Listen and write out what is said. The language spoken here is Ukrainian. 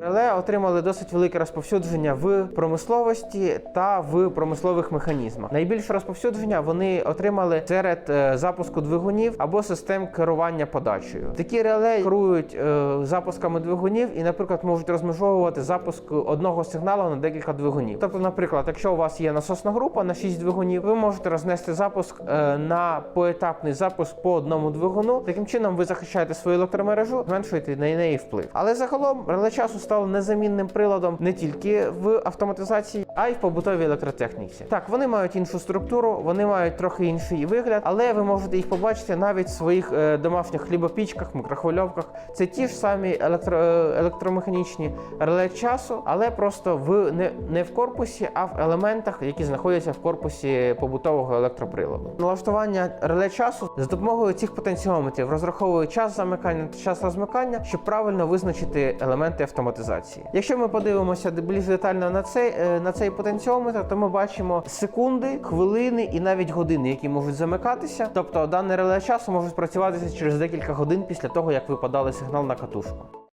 Реле отримали досить велике розповсюдження в промисловості та в промислових механізмах. Найбільше розповсюдження вони отримали серед е, запуску двигунів або систем керування подачею. Такі реле керують е, запусками двигунів і, наприклад, можуть розмежовувати запуск одного сигналу на декілька двигунів. Тобто, наприклад, якщо у вас є насосна група на 6 двигунів, ви можете рознести запуск е, на поетапний запуск по одному двигуну. Таким чином ви захищаєте свою електромережу, зменшуєте на неї вплив. Але загалом реле часу стало незамінним приладом не тільки в автоматизації, а й в побутовій електротехніці. Так, вони мають іншу структуру, вони мають трохи інший вигляд, але ви можете їх побачити навіть в своїх е, домашніх хлібопічках, мікрохвильовках. Це ті ж самі електро, е, електромеханічні реле часу, але просто в не, не в корпусі, а в елементах, які знаходяться в корпусі побутового електроприладу. Налаштування реле часу за допомогою цих потенціометрів розраховує час замикання та час розмикання, щоб правильно визначити елементи автоматизації. Якщо ми подивимося більш детально на цей е, на цей потенціометр, то ми бачимо секунди, хвилини і навіть години, які можуть замикатися. Тобто дане реле часу може спрацюватися через декілька годин після того, як ви подали сигнал на катушку.